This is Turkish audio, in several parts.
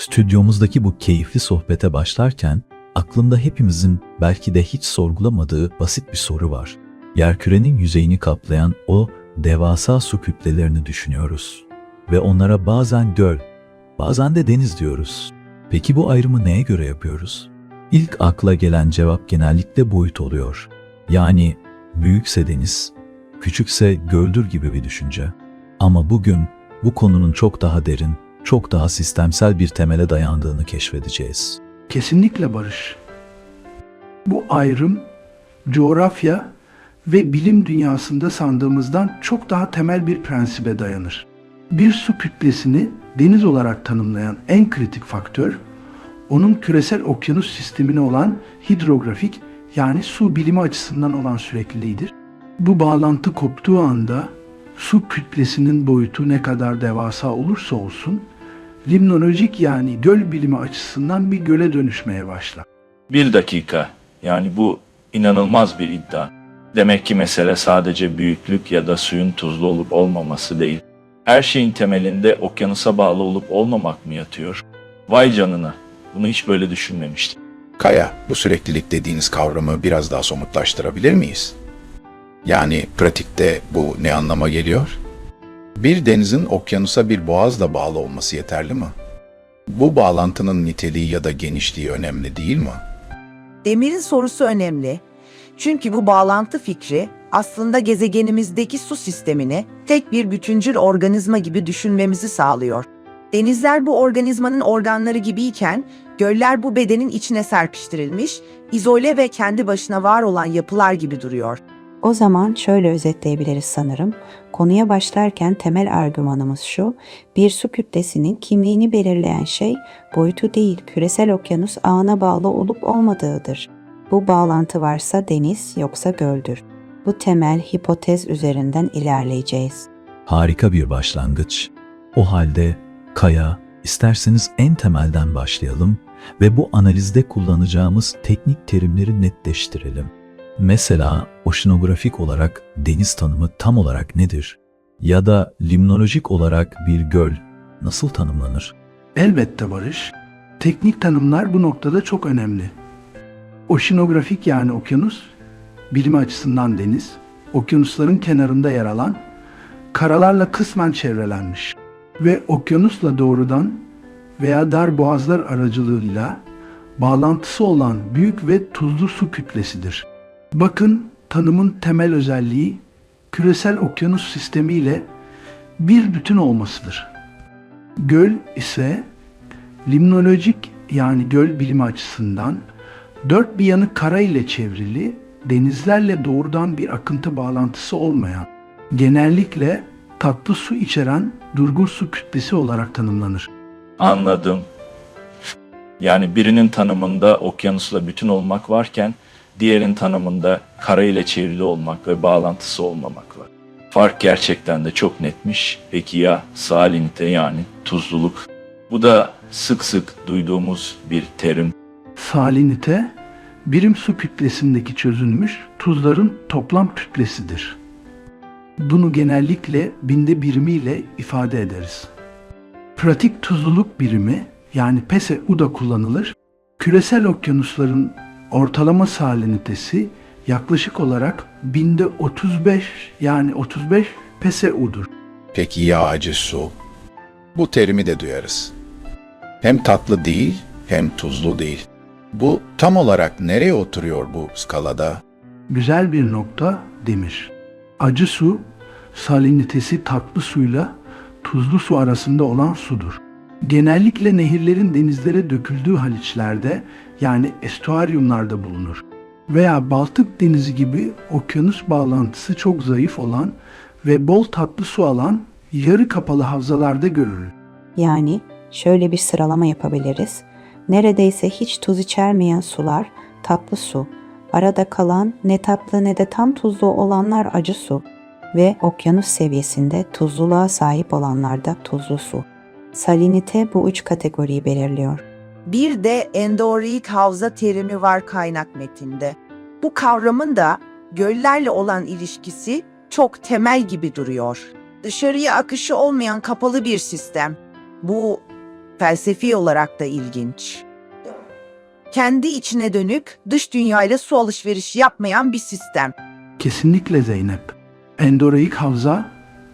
Stüdyomuzdaki bu keyifli sohbete başlarken aklımda hepimizin belki de hiç sorgulamadığı basit bir soru var. Yerkürenin yüzeyini kaplayan o devasa su kütlelerini düşünüyoruz ve onlara bazen göl, bazen de deniz diyoruz. Peki bu ayrımı neye göre yapıyoruz? İlk akla gelen cevap genellikle boyut oluyor. Yani büyükse deniz, küçükse göldür gibi bir düşünce. Ama bugün bu konunun çok daha derin, çok daha sistemsel bir temele dayandığını keşfedeceğiz. Kesinlikle Barış. Bu ayrım coğrafya ve bilim dünyasında sandığımızdan çok daha temel bir prensibe dayanır. Bir su kütlesini deniz olarak tanımlayan en kritik faktör, onun küresel okyanus sistemine olan hidrografik yani su bilimi açısından olan sürekliliğidir. Bu bağlantı koptuğu anda su kütlesinin boyutu ne kadar devasa olursa olsun, limnolojik yani göl bilimi açısından bir göle dönüşmeye başlar. Bir dakika. Yani bu inanılmaz bir iddia. Demek ki mesele sadece büyüklük ya da suyun tuzlu olup olmaması değil. Her şeyin temelinde okyanusa bağlı olup olmamak mı yatıyor? Vay canına. Bunu hiç böyle düşünmemiştim. Kaya, bu süreklilik dediğiniz kavramı biraz daha somutlaştırabilir miyiz? Yani pratikte bu ne anlama geliyor? Bir denizin okyanusa bir boğazla bağlı olması yeterli mi? Bu bağlantının niteliği ya da genişliği önemli değil mi? Demir'in sorusu önemli. Çünkü bu bağlantı fikri aslında gezegenimizdeki su sistemini tek bir bütüncül organizma gibi düşünmemizi sağlıyor. Denizler bu organizmanın organları gibiyken göller bu bedenin içine serpiştirilmiş, izole ve kendi başına var olan yapılar gibi duruyor. O zaman şöyle özetleyebiliriz sanırım. Konuya başlarken temel argümanımız şu, bir su kütlesinin kimliğini belirleyen şey boyutu değil, küresel okyanus ağına bağlı olup olmadığıdır. Bu bağlantı varsa deniz yoksa göldür. Bu temel hipotez üzerinden ilerleyeceğiz. Harika bir başlangıç. O halde Kaya, isterseniz en temelden başlayalım ve bu analizde kullanacağımız teknik terimleri netleştirelim. Mesela oşinografik olarak deniz tanımı tam olarak nedir? Ya da limnolojik olarak bir göl nasıl tanımlanır? Elbette Barış. Teknik tanımlar bu noktada çok önemli. Oşinografik yani okyanus, bilimi açısından deniz, okyanusların kenarında yer alan, karalarla kısmen çevrelenmiş ve okyanusla doğrudan veya dar boğazlar aracılığıyla bağlantısı olan büyük ve tuzlu su kütlesidir. Bakın tanımın temel özelliği küresel okyanus sistemiyle bir bütün olmasıdır. Göl ise limnolojik yani göl bilimi açısından dört bir yanı kara ile çevrili, denizlerle doğrudan bir akıntı bağlantısı olmayan, genellikle tatlı su içeren durgun su kütlesi olarak tanımlanır. Anladım. Yani birinin tanımında okyanusla bütün olmak varken diğerin tanımında kara ile çevrili olmak ve bağlantısı olmamak var. Fark gerçekten de çok netmiş. Peki ya salinite yani tuzluluk? Bu da sık sık duyduğumuz bir terim. Salinite, birim su kütlesindeki çözülmüş tuzların toplam kütlesidir. Bunu genellikle binde birimiyle ifade ederiz. Pratik tuzluluk birimi yani PSU da kullanılır. Küresel okyanusların ortalama salinitesi yaklaşık olarak binde 35 yani 35 PSU'dur. Peki ya acı su? Bu terimi de duyarız. Hem tatlı değil hem tuzlu değil. Bu tam olarak nereye oturuyor bu skalada? Güzel bir nokta demir. Acı su salinitesi tatlı suyla tuzlu su arasında olan sudur. Genellikle nehirlerin denizlere döküldüğü haliçlerde yani estuaryumlarda bulunur. Veya Baltık Denizi gibi okyanus bağlantısı çok zayıf olan ve bol tatlı su alan yarı kapalı havzalarda görülür. Yani şöyle bir sıralama yapabiliriz. Neredeyse hiç tuz içermeyen sular tatlı su, arada kalan ne tatlı ne de tam tuzlu olanlar acı su ve okyanus seviyesinde tuzluluğa sahip olanlar da tuzlu su. Salinite bu üç kategoriyi belirliyor. Bir de endorik havza terimi var kaynak metinde. Bu kavramın da göllerle olan ilişkisi çok temel gibi duruyor. Dışarıya akışı olmayan kapalı bir sistem. Bu felsefi olarak da ilginç. Kendi içine dönük, dış dünyayla su alışverişi yapmayan bir sistem. Kesinlikle Zeynep. Endoreik havza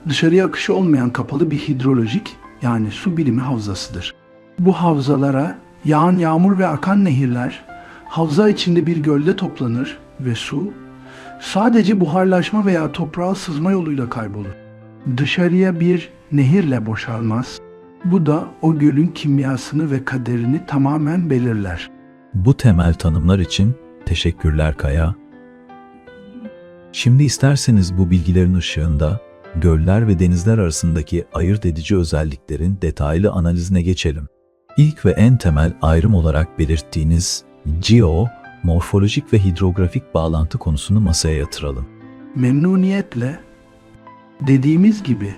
dışarıya akışı olmayan kapalı bir hidrolojik yani su birimi havzasıdır. Bu havzalara yağan yağmur ve akan nehirler havza içinde bir gölde toplanır ve su sadece buharlaşma veya toprağa sızma yoluyla kaybolur. Dışarıya bir nehirle boşalmaz. Bu da o gölün kimyasını ve kaderini tamamen belirler. Bu temel tanımlar için teşekkürler Kaya. Şimdi isterseniz bu bilgilerin ışığında göller ve denizler arasındaki ayırt edici özelliklerin detaylı analizine geçelim. İlk ve en temel ayrım olarak belirttiğiniz geo, morfolojik ve hidrografik bağlantı konusunu masaya yatıralım. memnuniyetle dediğimiz gibi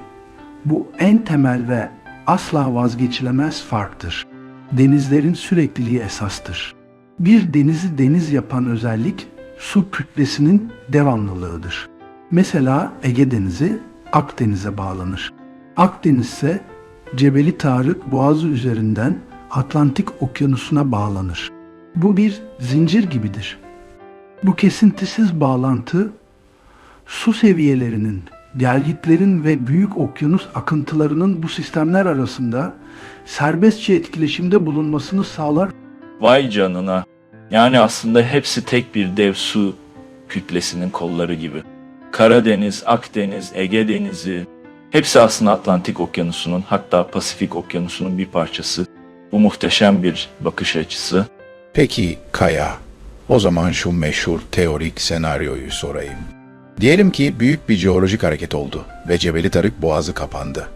bu en temel ve asla vazgeçilemez farktır. Denizlerin sürekliliği esastır. Bir denizi deniz yapan özellik su kütlesinin devamlılığıdır. Mesela Ege Denizi Akdeniz'e bağlanır. Akdeniz ise Cebeli Tarık Boğazı üzerinden Atlantik Okyanusu'na bağlanır. Bu bir zincir gibidir. Bu kesintisiz bağlantı su seviyelerinin, gelgitlerin ve büyük okyanus akıntılarının bu sistemler arasında serbestçe etkileşimde bulunmasını sağlar. Vay canına. Yani aslında hepsi tek bir dev su kütlesinin kolları gibi. Karadeniz, Akdeniz, Ege Denizi hepsi aslında Atlantik Okyanusu'nun hatta Pasifik Okyanusu'nun bir parçası. Bu muhteşem bir bakış açısı. Peki Kaya, o zaman şu meşhur teorik senaryoyu sorayım. Diyelim ki büyük bir jeolojik hareket oldu ve Cebeli Tarık boğazı kapandı.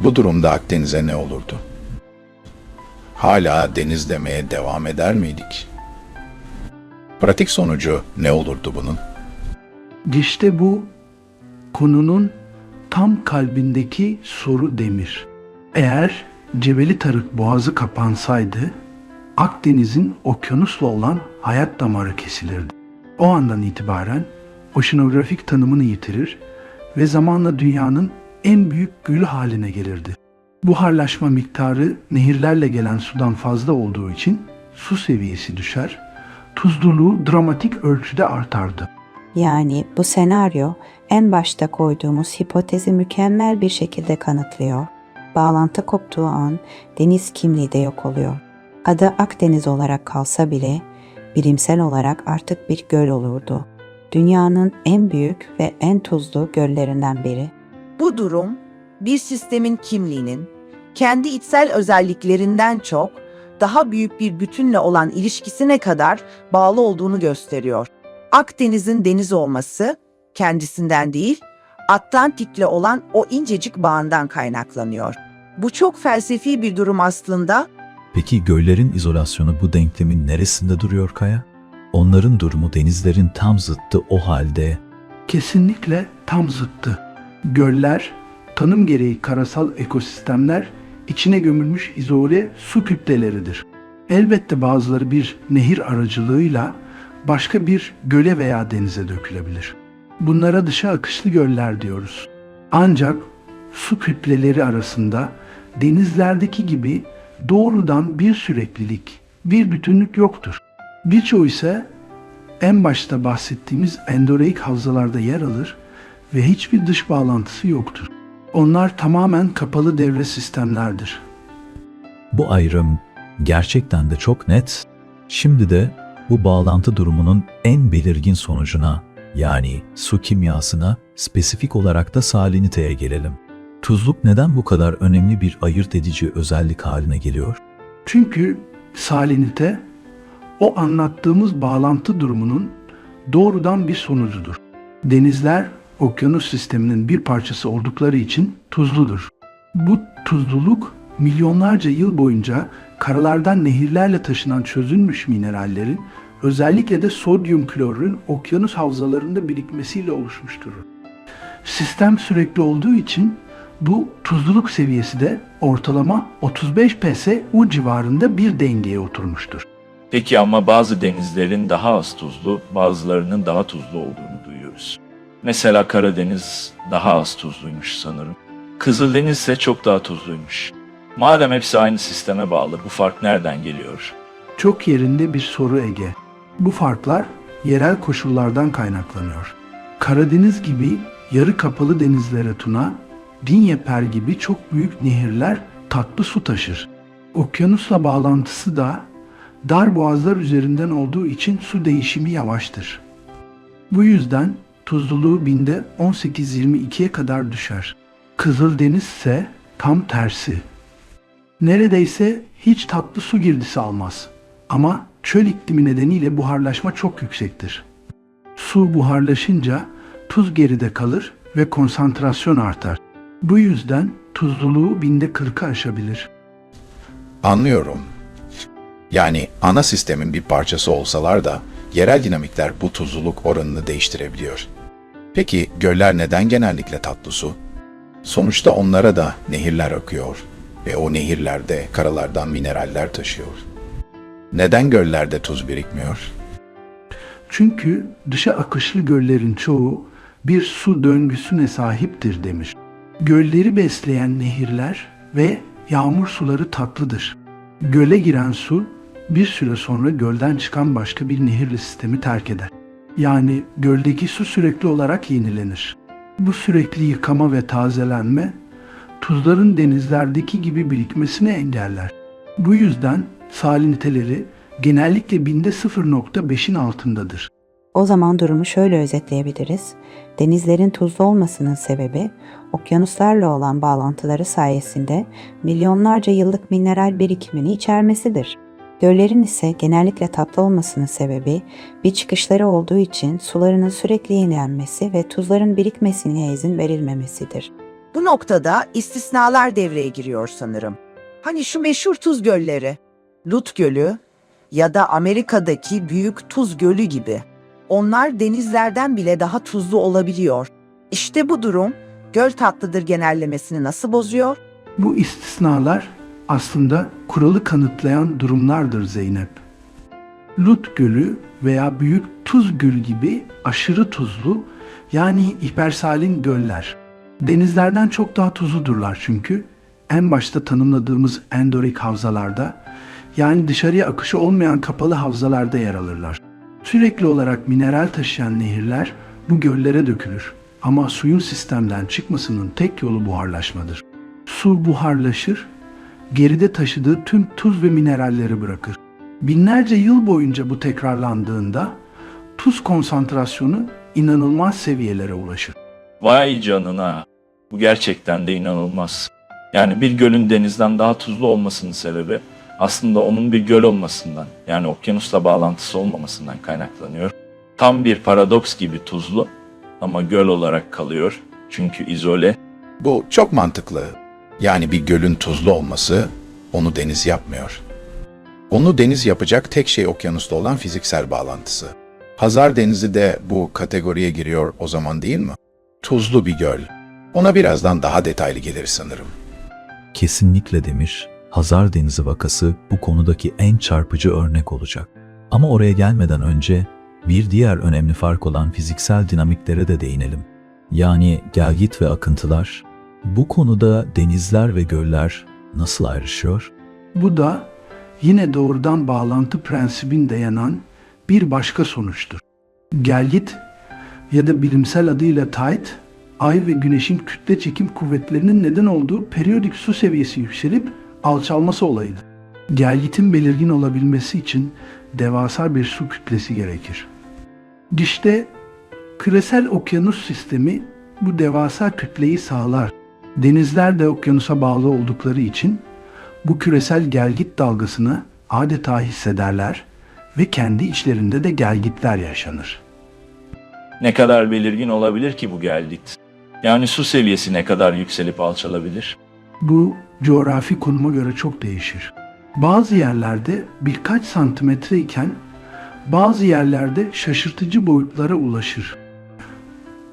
Bu durumda Akdeniz'e ne olurdu? Hala deniz demeye devam eder miydik? Pratik sonucu ne olurdu bunun? İşte bu konunun tam kalbindeki soru demir. Eğer Cebeli Tarık boğazı kapansaydı Akdeniz'in okyanusla olan hayat damarı kesilirdi. O andan itibaren oşinografik tanımını yitirir ve zamanla dünyanın en büyük gölü haline gelirdi. Buharlaşma miktarı nehirlerle gelen sudan fazla olduğu için su seviyesi düşer, tuzluluğu dramatik ölçüde artardı. Yani bu senaryo en başta koyduğumuz hipotezi mükemmel bir şekilde kanıtlıyor. Bağlantı koptuğu an deniz kimliği de yok oluyor. Adı Akdeniz olarak kalsa bile bilimsel olarak artık bir göl olurdu. Dünyanın en büyük ve en tuzlu göllerinden biri. Bu durum bir sistemin kimliğinin kendi içsel özelliklerinden çok daha büyük bir bütünle olan ilişkisine kadar bağlı olduğunu gösteriyor. Akdeniz'in deniz olması kendisinden değil, Atlantik'le olan o incecik bağından kaynaklanıyor. Bu çok felsefi bir durum aslında Peki göllerin izolasyonu bu denklemin neresinde duruyor Kaya? Onların durumu denizlerin tam zıttı o halde Kesinlikle tam zıttı. Göller, tanım gereği karasal ekosistemler, içine gömülmüş izole su kütleleridir. Elbette bazıları bir nehir aracılığıyla başka bir göle veya denize dökülebilir. Bunlara dışa akışlı göller diyoruz. Ancak su kütleleri arasında denizlerdeki gibi doğrudan bir süreklilik, bir bütünlük yoktur. Birçoğu ise en başta bahsettiğimiz endoreik havzalarda yer alır ve hiçbir dış bağlantısı yoktur. Onlar tamamen kapalı devre sistemlerdir. Bu ayrım gerçekten de çok net. Şimdi de bu bağlantı durumunun en belirgin sonucuna yani su kimyasına spesifik olarak da saliniteye gelelim. Tuzluk neden bu kadar önemli bir ayırt edici özellik haline geliyor? Çünkü salinite o anlattığımız bağlantı durumunun doğrudan bir sonucudur. Denizler okyanus sisteminin bir parçası oldukları için tuzludur. Bu tuzluluk milyonlarca yıl boyunca karalardan nehirlerle taşınan çözülmüş minerallerin özellikle de sodyum klorürün okyanus havzalarında birikmesiyle oluşmuştur. Sistem sürekli olduğu için bu tuzluluk seviyesi de ortalama 35 PSU civarında bir dengeye oturmuştur. Peki ama bazı denizlerin daha az tuzlu, bazılarının daha tuzlu olduğunu duyuyoruz. Mesela Karadeniz daha az tuzluymuş sanırım. Kızıldeniz ise çok daha tuzluymuş. Madem hepsi aynı sisteme bağlı, bu fark nereden geliyor? Çok yerinde bir soru Ege. Bu farklar yerel koşullardan kaynaklanıyor. Karadeniz gibi yarı kapalı denizlere tuna, Dinyeper gibi çok büyük nehirler tatlı su taşır. Okyanusla bağlantısı da dar boğazlar üzerinden olduğu için su değişimi yavaştır. Bu yüzden tuzluluğu binde 18-22'ye kadar düşer. Kızıldeniz ise tam tersi. Neredeyse hiç tatlı su girdisi almaz. Ama çöl iklimi nedeniyle buharlaşma çok yüksektir. Su buharlaşınca tuz geride kalır ve konsantrasyon artar. Bu yüzden tuzluluğu binde 40'ı aşabilir. Anlıyorum. Yani ana sistemin bir parçası olsalar da yerel dinamikler bu tuzluluk oranını değiştirebiliyor. Peki göller neden genellikle tatlı su? Sonuçta onlara da nehirler akıyor ve o nehirlerde karalardan mineraller taşıyor. Neden göllerde tuz birikmiyor? Çünkü dışa akışlı göllerin çoğu bir su döngüsüne sahiptir demiş. Gölleri besleyen nehirler ve yağmur suları tatlıdır. Göle giren su bir süre sonra gölden çıkan başka bir nehirli sistemi terk eder. Yani göldeki su sürekli olarak yenilenir. Bu sürekli yıkama ve tazelenme tuzların denizlerdeki gibi birikmesini engeller. Bu yüzden saliniteleri genellikle binde 0.5'in altındadır. O zaman durumu şöyle özetleyebiliriz. Denizlerin tuzlu olmasının sebebi okyanuslarla olan bağlantıları sayesinde milyonlarca yıllık mineral birikimini içermesidir. Göllerin ise genellikle tatlı olmasının sebebi bir çıkışları olduğu için sularının sürekli yenilenmesi ve tuzların birikmesine izin verilmemesidir. Bu noktada istisnalar devreye giriyor sanırım. Hani şu meşhur tuz gölleri, Lut Gölü ya da Amerika'daki Büyük Tuz Gölü gibi. Onlar denizlerden bile daha tuzlu olabiliyor. İşte bu durum göl tatlıdır genellemesini nasıl bozuyor? Bu istisnalar aslında kuralı kanıtlayan durumlardır Zeynep. Lut Gölü veya Büyük Tuz Gölü gibi aşırı tuzlu yani hipersalin göller. Denizlerden çok daha tuzludurlar çünkü en başta tanımladığımız endorik havzalarda yani dışarıya akışı olmayan kapalı havzalarda yer alırlar. Sürekli olarak mineral taşıyan nehirler bu göllere dökülür. Ama suyun sistemden çıkmasının tek yolu buharlaşmadır. Su buharlaşır, geride taşıdığı tüm tuz ve mineralleri bırakır. Binlerce yıl boyunca bu tekrarlandığında tuz konsantrasyonu inanılmaz seviyelere ulaşır. Vay canına. Bu gerçekten de inanılmaz. Yani bir gölün denizden daha tuzlu olmasının sebebi aslında onun bir göl olmasından yani okyanusla bağlantısı olmamasından kaynaklanıyor. Tam bir paradoks gibi tuzlu ama göl olarak kalıyor çünkü izole. Bu çok mantıklı. Yani bir gölün tuzlu olması onu deniz yapmıyor. Onu deniz yapacak tek şey okyanusla olan fiziksel bağlantısı. Hazar Denizi de bu kategoriye giriyor o zaman değil mi? Tuzlu bir göl. Ona birazdan daha detaylı gelir sanırım. Kesinlikle Demir, Hazar Denizi vakası bu konudaki en çarpıcı örnek olacak. Ama oraya gelmeden önce bir diğer önemli fark olan fiziksel dinamiklere de değinelim. Yani gelgit ve akıntılar. Bu konuda denizler ve göller nasıl ayrışıyor? Bu da yine doğrudan bağlantı prensibinde yanan bir başka sonuçtur. Gelgit ya da bilimsel adıyla tide, ay ve güneşin kütle çekim kuvvetlerinin neden olduğu periyodik su seviyesi yükselip alçalması olayıdır. Gelgitin belirgin olabilmesi için devasa bir su kütlesi gerekir. İşte küresel okyanus sistemi bu devasa kütleyi sağlar. Denizler de okyanusa bağlı oldukları için bu küresel gelgit dalgasını adeta hissederler ve kendi içlerinde de gelgitler yaşanır. Ne kadar belirgin olabilir ki bu gelgit? Yani su seviyesi ne kadar yükselip alçalabilir? Bu coğrafi konuma göre çok değişir. Bazı yerlerde birkaç santimetre iken bazı yerlerde şaşırtıcı boyutlara ulaşır.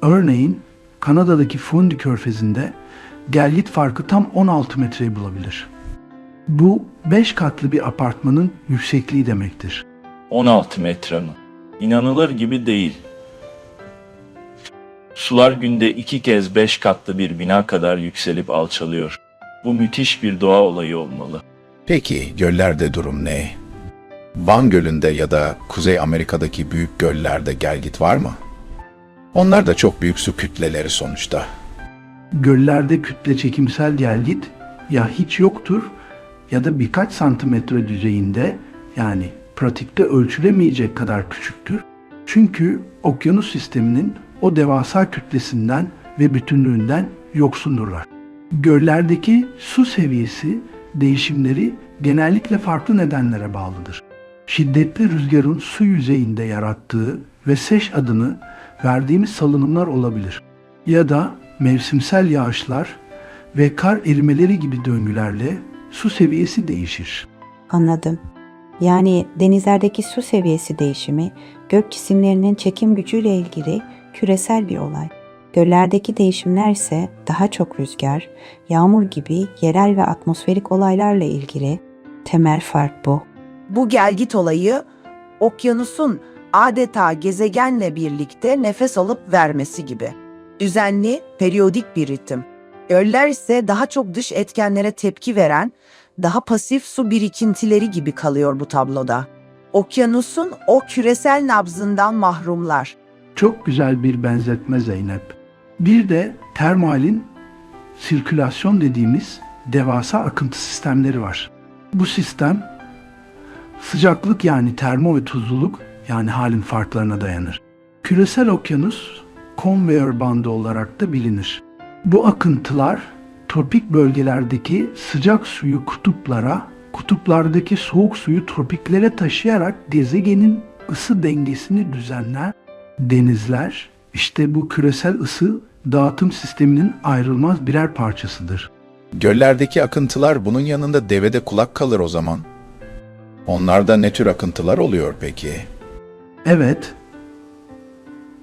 Örneğin Kanada'daki Fundy Körfezi'nde gelgit farkı tam 16 metreyi bulabilir. Bu 5 katlı bir apartmanın yüksekliği demektir. 16 metre mi? İnanılır gibi değil. Sular günde iki kez beş katlı bir bina kadar yükselip alçalıyor. Bu müthiş bir doğa olayı olmalı. Peki göllerde durum ne? Van Gölü'nde ya da Kuzey Amerika'daki büyük göllerde gelgit var mı? Onlar da çok büyük su kütleleri sonuçta. Göllerde kütle çekimsel gelgit ya hiç yoktur ya da birkaç santimetre düzeyinde yani pratikte ölçülemeyecek kadar küçüktür. Çünkü okyanus sisteminin o devasa kütlesinden ve bütünlüğünden yoksundurlar. Göllerdeki su seviyesi değişimleri genellikle farklı nedenlere bağlıdır. Şiddetli rüzgarın su yüzeyinde yarattığı ve seş adını verdiğimiz salınımlar olabilir. Ya da mevsimsel yağışlar ve kar erimeleri gibi döngülerle su seviyesi değişir. Anladım. Yani denizlerdeki su seviyesi değişimi gök cisimlerinin çekim gücüyle ilgili küresel bir olay. Göllerdeki değişimler ise daha çok rüzgar, yağmur gibi yerel ve atmosferik olaylarla ilgili. Temel fark bu. Bu gelgit olayı okyanusun adeta gezegenle birlikte nefes alıp vermesi gibi. Düzenli, periyodik bir ritim. Göller ise daha çok dış etkenlere tepki veren, daha pasif su birikintileri gibi kalıyor bu tabloda. Okyanusun o küresel nabzından mahrumlar. Çok güzel bir benzetme Zeynep. Bir de termalin sirkülasyon dediğimiz devasa akıntı sistemleri var. Bu sistem sıcaklık yani termo ve tuzluluk yani halin farklarına dayanır. Küresel okyanus konveyör bandı olarak da bilinir. Bu akıntılar tropik bölgelerdeki sıcak suyu kutuplara, kutuplardaki soğuk suyu tropiklere taşıyarak gezegenin ısı dengesini düzenler. Denizler işte bu küresel ısı dağıtım sisteminin ayrılmaz birer parçasıdır. Göllerdeki akıntılar bunun yanında devede kulak kalır o zaman. Onlarda ne tür akıntılar oluyor peki? Evet,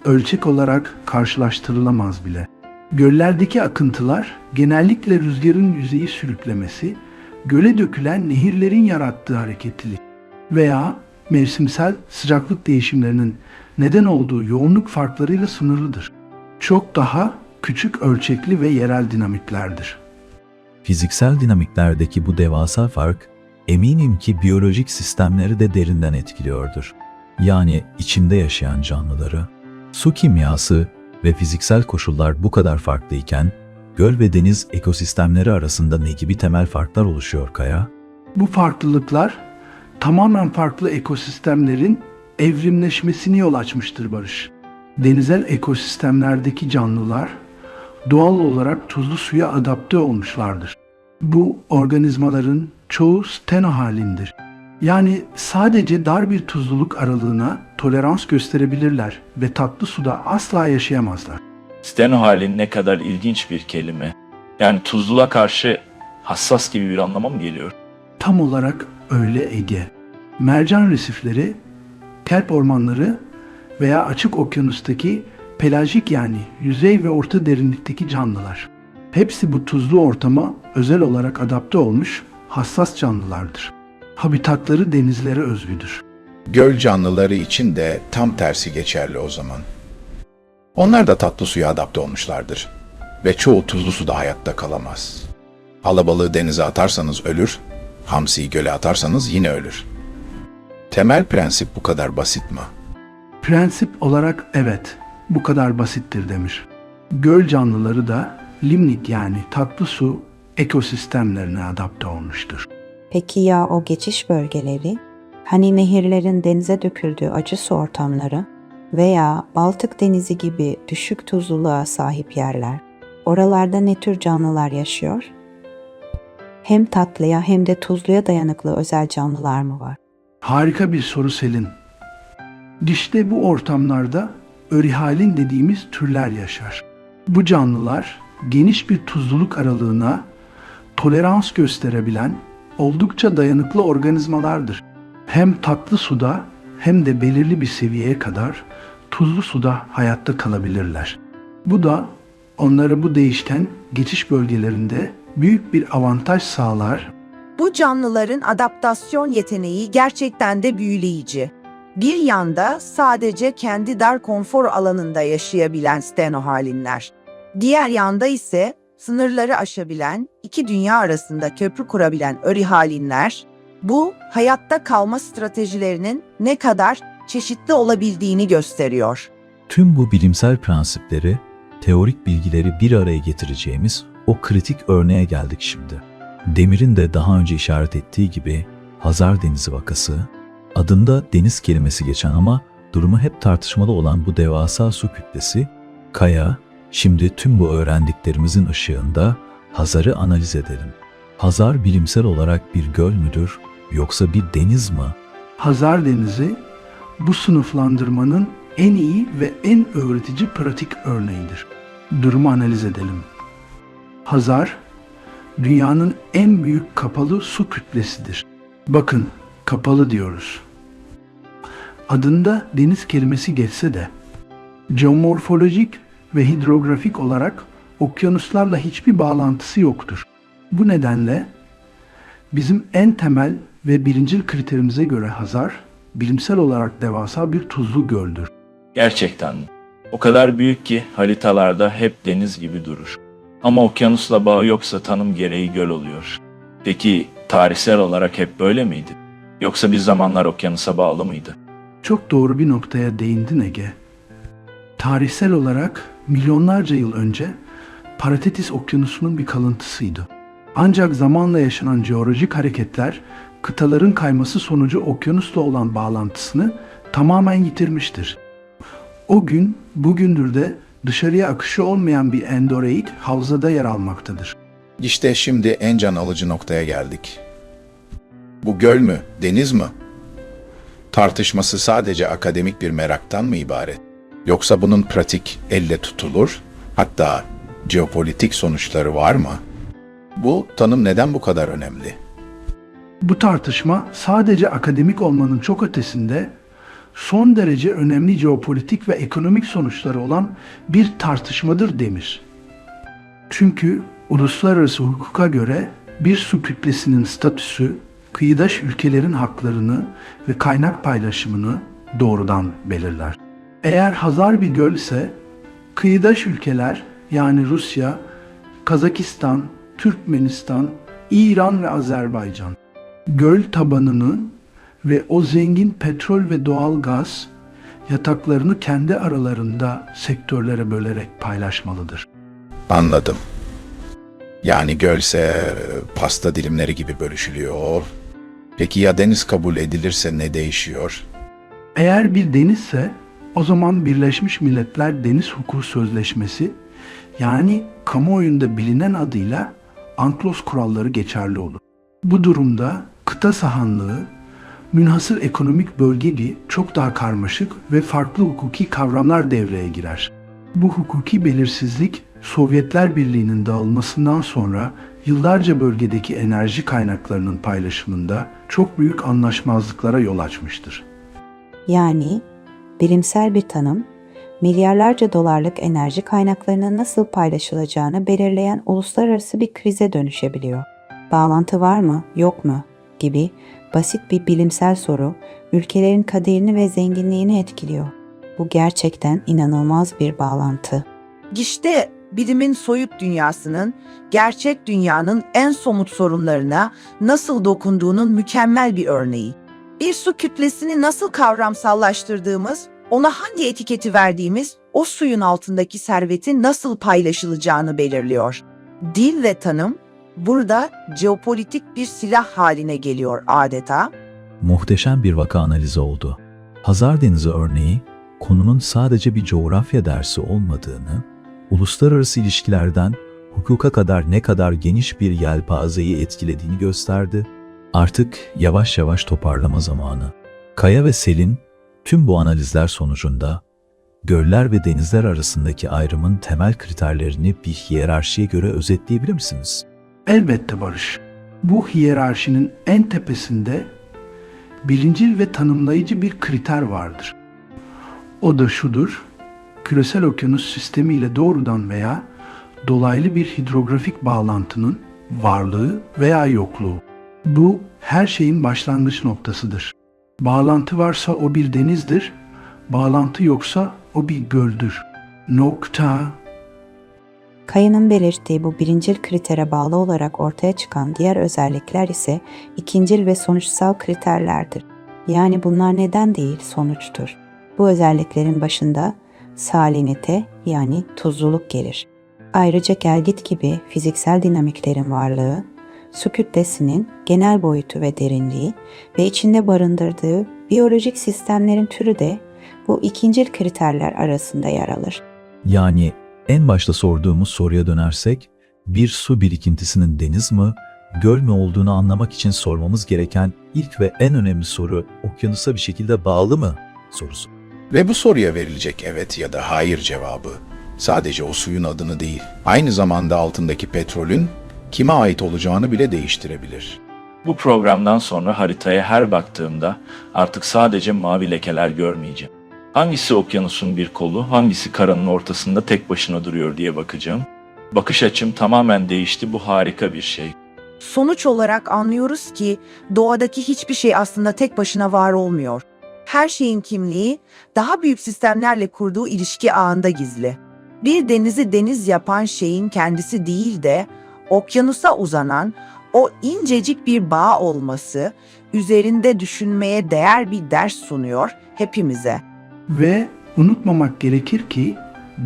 ölçek olarak karşılaştırılamaz bile. Göllerdeki akıntılar genellikle rüzgarın yüzeyi sürüklemesi, göle dökülen nehirlerin yarattığı hareketlilik veya mevsimsel sıcaklık değişimlerinin neden olduğu yoğunluk farklarıyla sınırlıdır. Çok daha küçük ölçekli ve yerel dinamiklerdir. Fiziksel dinamiklerdeki bu devasa fark eminim ki biyolojik sistemleri de derinden etkiliyordur. Yani içinde yaşayan canlıları. Su kimyası ve fiziksel koşullar bu kadar farklıyken göl ve deniz ekosistemleri arasında ne gibi temel farklar oluşuyor Kaya? Bu farklılıklar tamamen farklı ekosistemlerin evrimleşmesini yol açmıştır Barış. Denizel ekosistemlerdeki canlılar doğal olarak tuzlu suya adapte olmuşlardır. Bu organizmaların çoğu steno halindir. Yani sadece dar bir tuzluluk aralığına tolerans gösterebilirler ve tatlı suda asla yaşayamazlar. Steno hali ne kadar ilginç bir kelime. Yani tuzluluğa karşı hassas gibi bir anlama mı geliyor? Tam olarak öyle Ege. Mercan resifleri, kelp ormanları veya açık okyanustaki pelajik yani yüzey ve orta derinlikteki canlılar. Hepsi bu tuzlu ortama özel olarak adapte olmuş hassas canlılardır. Habitatları denizlere özgüdür. Göl canlıları için de tam tersi geçerli o zaman. Onlar da tatlı suya adapte olmuşlardır ve çoğu tuzlu suda hayatta kalamaz. Alabalığı denize atarsanız ölür, hamsiyi göle atarsanız yine ölür. Temel prensip bu kadar basit mi? Prensip olarak evet, bu kadar basittir Demir. Göl canlıları da limnik yani tatlı su ekosistemlerine adapte olmuştur. Peki ya o geçiş bölgeleri? Hani nehirlerin denize döküldüğü acı su ortamları veya Baltık Denizi gibi düşük tuzluluğa sahip yerler? Oralarda ne tür canlılar yaşıyor? Hem tatlıya hem de tuzluya dayanıklı özel canlılar mı var? Harika bir soru Selin. İşte bu ortamlarda örihalin dediğimiz türler yaşar. Bu canlılar geniş bir tuzluluk aralığına tolerans gösterebilen oldukça dayanıklı organizmalardır. Hem tatlı suda hem de belirli bir seviyeye kadar tuzlu suda hayatta kalabilirler. Bu da onlara bu değişken geçiş bölgelerinde büyük bir avantaj sağlar Bu canlıların adaptasyon yeteneği gerçekten de büyüleyici. Bir yanda sadece kendi dar konfor alanında yaşayabilen stenohalinler. Diğer yanda ise sınırları aşabilen, iki dünya arasında köprü kurabilen örihalinler, bu hayatta kalma stratejilerinin ne kadar çeşitli olabildiğini gösteriyor. Tüm bu bilimsel prensipleri, teorik bilgileri bir araya getireceğimiz o kritik örneğe geldik şimdi. Demir'in de daha önce işaret ettiği gibi Hazar Denizi vakası, adında deniz kelimesi geçen ama durumu hep tartışmalı olan bu devasa su kütlesi, Kaya, şimdi tüm bu öğrendiklerimizin ışığında Hazar'ı analiz edelim. Hazar bilimsel olarak bir göl müdür yoksa bir deniz mi? Hazar Denizi bu sınıflandırmanın en iyi ve en öğretici pratik örneğidir. Durumu analiz edelim. Hazar, dünyanın en büyük kapalı su kütlesidir. Bakın, kapalı diyoruz. Adında deniz kelimesi geçse de, geomorfolojik ve hidrografik olarak okyanuslarla hiçbir bağlantısı yoktur. Bu nedenle Bizim en temel ve birincil kriterimize göre Hazar, bilimsel olarak devasa bir tuzlu göldür. Gerçekten? O kadar büyük ki haritalarda hep deniz gibi durur. Ama okyanusla bağı yoksa tanım gereği göl oluyor. Peki tarihsel olarak hep böyle miydi? Yoksa bir zamanlar okyanusa bağlı mıydı? Çok doğru bir noktaya değindin Ege. Tarihsel olarak milyonlarca yıl önce Paratetis Okyanusu'nun bir kalıntısıydı. Ancak zamanla yaşanan jeolojik hareketler kıtaların kayması sonucu okyanusla olan bağlantısını tamamen yitirmiştir. O gün bugündür de dışarıya akışı olmayan bir endoreit havzada yer almaktadır. İşte şimdi en can alıcı noktaya geldik. Bu göl mü, deniz mi? Tartışması sadece akademik bir meraktan mı ibaret? Yoksa bunun pratik, elle tutulur, hatta jeopolitik sonuçları var mı? Bu tanım neden bu kadar önemli? Bu tartışma sadece akademik olmanın çok ötesinde son derece önemli jeopolitik ve ekonomik sonuçları olan bir tartışmadır Demir. Çünkü uluslararası hukuka göre bir su kütlesinin statüsü kıyıdaş ülkelerin haklarını ve kaynak paylaşımını doğrudan belirler. Eğer Hazar bir göl ise kıyıdaş ülkeler yani Rusya, Kazakistan, Türkmenistan, İran ve Azerbaycan göl tabanını ve o zengin petrol ve doğal gaz yataklarını kendi aralarında sektörlere bölerek paylaşmalıdır. Anladım. Yani gölse e, pasta dilimleri gibi bölüşülüyor. Peki ya deniz kabul edilirse ne değişiyor? Eğer bir denizse o zaman Birleşmiş Milletler Deniz Hukuku Sözleşmesi yani kamuoyunda bilinen adıyla Anklos kuralları geçerli olur. Bu durumda kıta sahanlığı münhasır ekonomik bölge gibi çok daha karmaşık ve farklı hukuki kavramlar devreye girer. Bu hukuki belirsizlik Sovyetler Birliği'nin dağılmasından sonra yıllarca bölgedeki enerji kaynaklarının paylaşımında çok büyük anlaşmazlıklara yol açmıştır. Yani bilimsel bir tanım, milyarlarca dolarlık enerji kaynaklarının nasıl paylaşılacağını belirleyen uluslararası bir krize dönüşebiliyor. Bağlantı var mı, yok mu gibi basit bir bilimsel soru ülkelerin kaderini ve zenginliğini etkiliyor. Bu gerçekten inanılmaz bir bağlantı. İşte bilimin soyut dünyasının gerçek dünyanın en somut sorunlarına nasıl dokunduğunun mükemmel bir örneği. Bir su kütlesini nasıl kavramsallaştırdığımız, ona hangi etiketi verdiğimiz, o suyun altındaki servetin nasıl paylaşılacağını belirliyor. Dil ve tanım burada jeopolitik bir silah haline geliyor adeta. Muhteşem bir vaka analizi oldu. Hazar Denizi örneği, konunun sadece bir coğrafya dersi olmadığını, uluslararası ilişkilerden hukuka kadar ne kadar geniş bir yelpazeyi etkilediğini gösterdi. Artık yavaş yavaş toparlama zamanı. Kaya ve Selin tüm bu analizler sonucunda göller ve denizler arasındaki ayrımın temel kriterlerini bir hiyerarşiye göre özetleyebilir misiniz? Elbette Barış. Bu hiyerarşinin en tepesinde bilincil ve tanımlayıcı bir kriter vardır. O da şudur, küresel okyanus sistemi ile doğrudan veya dolaylı bir hidrografik bağlantının varlığı veya yokluğu. Bu her şeyin başlangıç noktasıdır. Bağlantı varsa o bir denizdir, bağlantı yoksa o bir göldür. Nokta. Kaya'nın belirttiği bu birincil kritere bağlı olarak ortaya çıkan diğer özellikler ise ikincil ve sonuçsal kriterlerdir. Yani bunlar neden değil sonuçtur. Bu özelliklerin başında salinite yani tuzluluk gelir. Ayrıca gelgit gibi fiziksel dinamiklerin varlığı, su kütlesinin genel boyutu ve derinliği ve içinde barındırdığı biyolojik sistemlerin türü de bu ikincil kriterler arasında yer alır. Yani en başta sorduğumuz soruya dönersek, bir su birikintisinin deniz mi, göl mü olduğunu anlamak için sormamız gereken ilk ve en önemli soru okyanusa bir şekilde bağlı mı sorusu. Ve bu soruya verilecek evet ya da hayır cevabı sadece o suyun adını değil, aynı zamanda altındaki petrolün kime ait olacağını bile değiştirebilir. Bu programdan sonra haritaya her baktığımda artık sadece mavi lekeler görmeyeceğim. Hangisi okyanusun bir kolu, hangisi karanın ortasında tek başına duruyor diye bakacağım. Bakış açım tamamen değişti. Bu harika bir şey. Sonuç olarak anlıyoruz ki doğadaki hiçbir şey aslında tek başına var olmuyor. Her şeyin kimliği daha büyük sistemlerle kurduğu ilişki ağında gizli. Bir denizi deniz yapan şeyin kendisi değil de okyanusa uzanan o incecik bir bağ olması üzerinde düşünmeye değer bir ders sunuyor hepimize. Ve unutmamak gerekir ki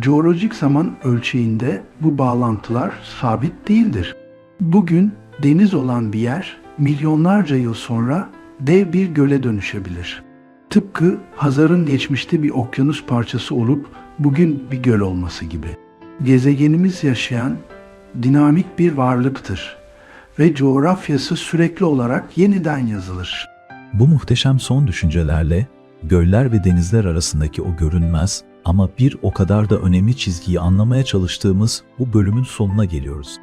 jeolojik zaman ölçeğinde bu bağlantılar sabit değildir. Bugün deniz olan bir yer milyonlarca yıl sonra dev bir göle dönüşebilir. Tıpkı Hazar'ın geçmişte bir okyanus parçası olup bugün bir göl olması gibi. Gezegenimiz yaşayan dinamik bir varlıktır ve coğrafyası sürekli olarak yeniden yazılır. Bu muhteşem son düşüncelerle göller ve denizler arasındaki o görünmez ama bir o kadar da önemli çizgiyi anlamaya çalıştığımız bu bölümün sonuna geliyoruz.